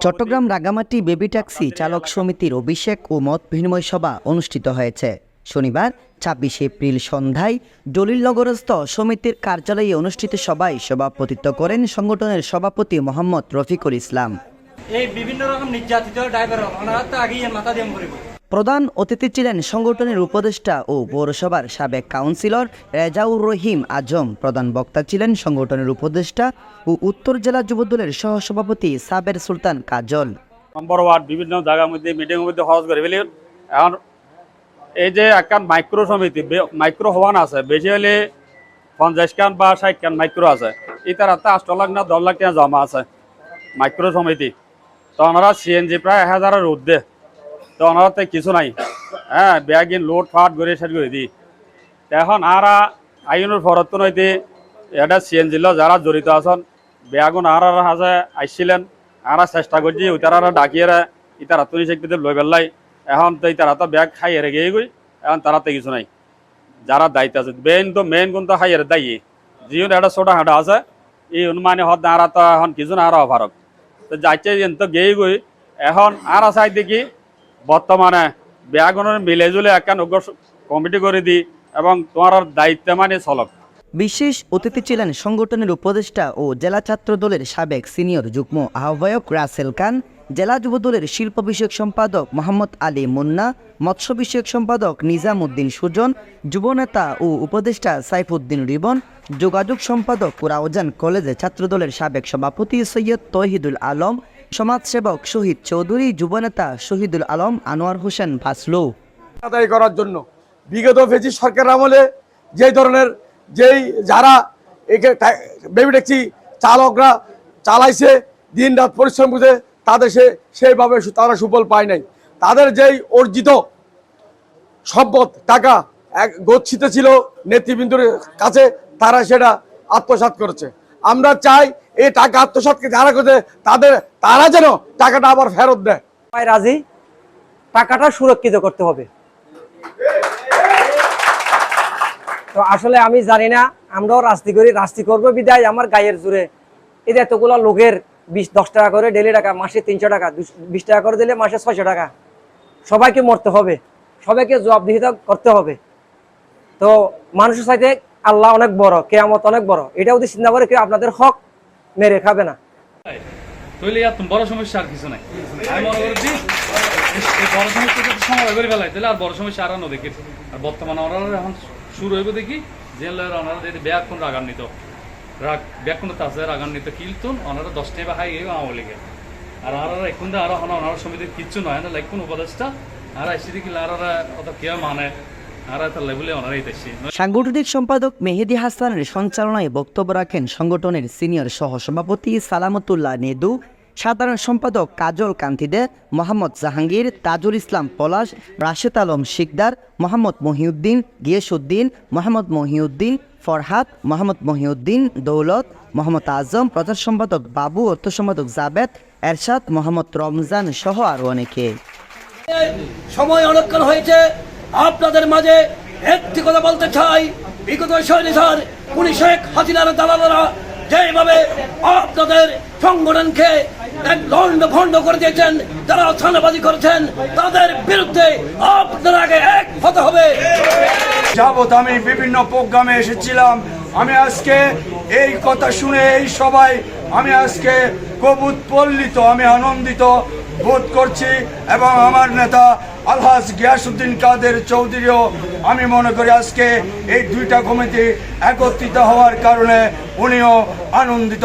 Chittagong Rangamati baby taxi চালক সমিতির অভিষেক ও মত বিনিময় সভা অনুষ্ঠিত হয়েছে। শনিবার ছাব্বিশে এপ্রিল সন্ধ্যায় দলিলনগরস্থ সমিতির কার্যালয়ে অনুষ্ঠিত সভায় সভাপতিত্ব করেন সংগঠনের সভাপতি মোহাম্মদ রফিকুল ইসলাম। এই বিভিন্ন রকম নির্যাতিত ড্রাইভার ওনারা তো আগেই মাথা দিয়ে প্রধান অতিথি ছিলেন সংগঠনের উপদেষ্টা ও পৌরসভার সাবেক কাউন্সিলর রেজাউর রহিম আজম। প্রধান বক্তা ছিলেন সংগঠনের উপদেষ্টা ও উত্তর জেলা যুবদলের সহসভাপতি সাবের সুলতান কাজল। নম্বর ওয়ার্ড, বিভিন্ন জায়গার মধ্যে, মিটিংয়ের মধ্যে সহজ করে এখন এই যে একখান মাইক্রো সমিতি মাইক্রো হওয়ান আছে, বেশি হলে পঞ্চাশ খান বা ষাট খান মাইক্রো আছে। এই তার হাতে আষ্ট লাখ না দশ লাখ টাকা জমা আছে মাইক্রো সমিতি। তো ওনারা সিএনজি প্রায় এক হাজারের ঊর্ধ্বে। তো ওনারাতে কিছু নাই। হ্যাঁ ব্যাগিন লোড ফাট করে সেট করে দিই। এখন আরা আইনের ফরত নইতে এটা সিএনজি ল যারা জড়িত আছেন, বেয়াগুন আর আর হাজে আইছিলেন আরা চেষ্টা করছি ওইতারা ডাকিয়ে ইতারা তুই সেক্ষেত্রে লই পেলাই এখন তো ইতারা তো ব্যাগ খাই এরে গিয়ে গই, এখন তারাতে কিছু নাই। যারা দায়িত্ব আছে মেইন তো মেইন কোন তো খাই এর দায়ী। যিও একটা ছোটা হাঁটা আছে, এই অনুমানে হদ আর এখন কিছু না, আর অভারক তো যেন তো গিয়ে গই, এখন আর চাই দেখি বর্তমানে বেয়াগুনের মিলে জুলে একখান কমিটি করে দি এবং তোমার দায়িত্ব মানে চলক বিশেষ অতিথি ছিলেন সংগঠনের উপদেষ্টা ও জেলা ছাত্র দলের সাবেক সিনিয়র যুগ্ম আহ্বায়ক রাসেল খান, জেলা যুব দলের শিল্প বিষয়ক সম্পাদক মোহাম্মদ আলী মুন্না, মৎস্য বিষয়ক সম্পাদক নিজাম উদ্দিন সুজন যুবনেতা ও উপদেষ্টা সাইফুদ্দিন রিবন, যোগাযোগ সম্পাদক রাউজান কলেজে ছাত্রদলের সাবেক সভাপতি সৈয়দ তহিদুল আলম সমাজসেবক শহীদ চৌধুরী যুবনেতা শহীদুল আলম আনোয়ার হোসেন ফাসলু আদায় করার জন্য বিগত ফেজি সরকার আমলে যেই ধরনের যেই যারা একে বেবি ট্যাক্সি চালকরা চালাইছে দিন রাত পরিশ্রম করে তাদের সে সেইভাবে তারা সুফল পায় নাই। তাদের যেই অর্জিত সম্পদ, টাকা এক গচ্ছিত ছিল নেতৃবৃন্দর কাছে, তারা সেটা আত্মসাৎ করেছে। আমরা চাই এই টাকা আত্মসাৎকে যারা করছে, তাদের তারা যেন টাকাটা আবার ফেরত দেয়। রাজি? টাকাটা সুরক্ষিত করতে হবে। তো আসলে আমি জানি না, আমরাও রাস্তি করি, রাস্তি করব বিদায়, আমার গায়ের জুড়ে এই এতগুলো লোকের বিশ, দশ টাকা করে ডেলি টাকা, মাসে তিনশো টাকা বিশ টাকা করে দিলে মাসে ছয়শো টাকা। সবাইকে মরতে হবে, সবাইকে জবাবদিহিতা করতে হবে। তো মানুষের সাথে আল্লাহ অনেক বড়, কেয়ামত অনেক বড়। এটা যদি চিন্তা করে কেউ আপনাদের হক মেরে খাবে না। তৈলে আর বড় সমস্যা আর কিছু নাই। আমি মনে করছি এই বড় সমস্যা যদি সমাধান করে ফেলাই, তাহলে আর বড় সমস্যা আর দেখি। আর বর্তমানে ওনারা এখন শুরু হইব দেখি, যে লয়ের ওনারা যদি ব্যাগ কোন রাগান্বিত। রাগ, ব্যাগ কোন আছে রাগান্বিত। কিলতুন ওনারা দশটা বা হাই গিয়ে আওয়ামী লীগের আর ওনারা এখন আর ওনারা ওনারা সমিতির কিচ্ছু নয় না লাইক কোন উপদেশটা আর এসে দেখি আর অত কেউ মানে এত সাংগঠনিক সম্পাদক মেহেদি হাসানের সঞ্চালনায় বক্তব্য রাখেন সংগঠনের সিনিয়র সহসভাপতি সালামতুল্লাহ নেদু সাধারণ সম্পাদক কাজল কান্তিদে, মোহাম্মদ জাহাঙ্গীর, তাজুল ইসলাম পলাশ, রাশেদ আলম শিকদার, মোহাম্মদ মহিউদ্দিন গিয়েসুদ্দিন, মোহাম্মদ মহিউদ্দিন ফরহাদ, মোহাম্মদ মহিউদ্দিন দৌলত, মোহাম্মদ আজম প্রচার সম্পাদক বাবু, অর্থ সম্পাদক জাবেদ, এরশাদ, মোহাম্মদ রমজান সহ আরও অনেকে। সময় অনেকক্ষণ হয়েছে। আপনাদের মাঝে একটি কথা বলতে চাই। বিগত হাসিনার দালালরা যেভাবে আপনাদের সংগঠনকে দণ্ড ভণ্ড করে দিয়েছেন, যারা করেছেন, তাদের বিরুদ্ধে আপনার আগে এক হতে হবে। যাবত আমি বিভিন্ন প্রোগ্রামে এসেছিলাম। আমি আজকে এই কথা শুনে এই সবাই, আমি আজকে কবুত পল্লিত, আমি আনন্দিত বোধ করছি এবং আমার নেতা আলহাজ গিয়াসুদ্দিন কাদের চৌধুরীও আমি মনে করি আজকে এই দুইটা কমিটি একত্রিত হওয়ার কারণে উনিও আনন্দিত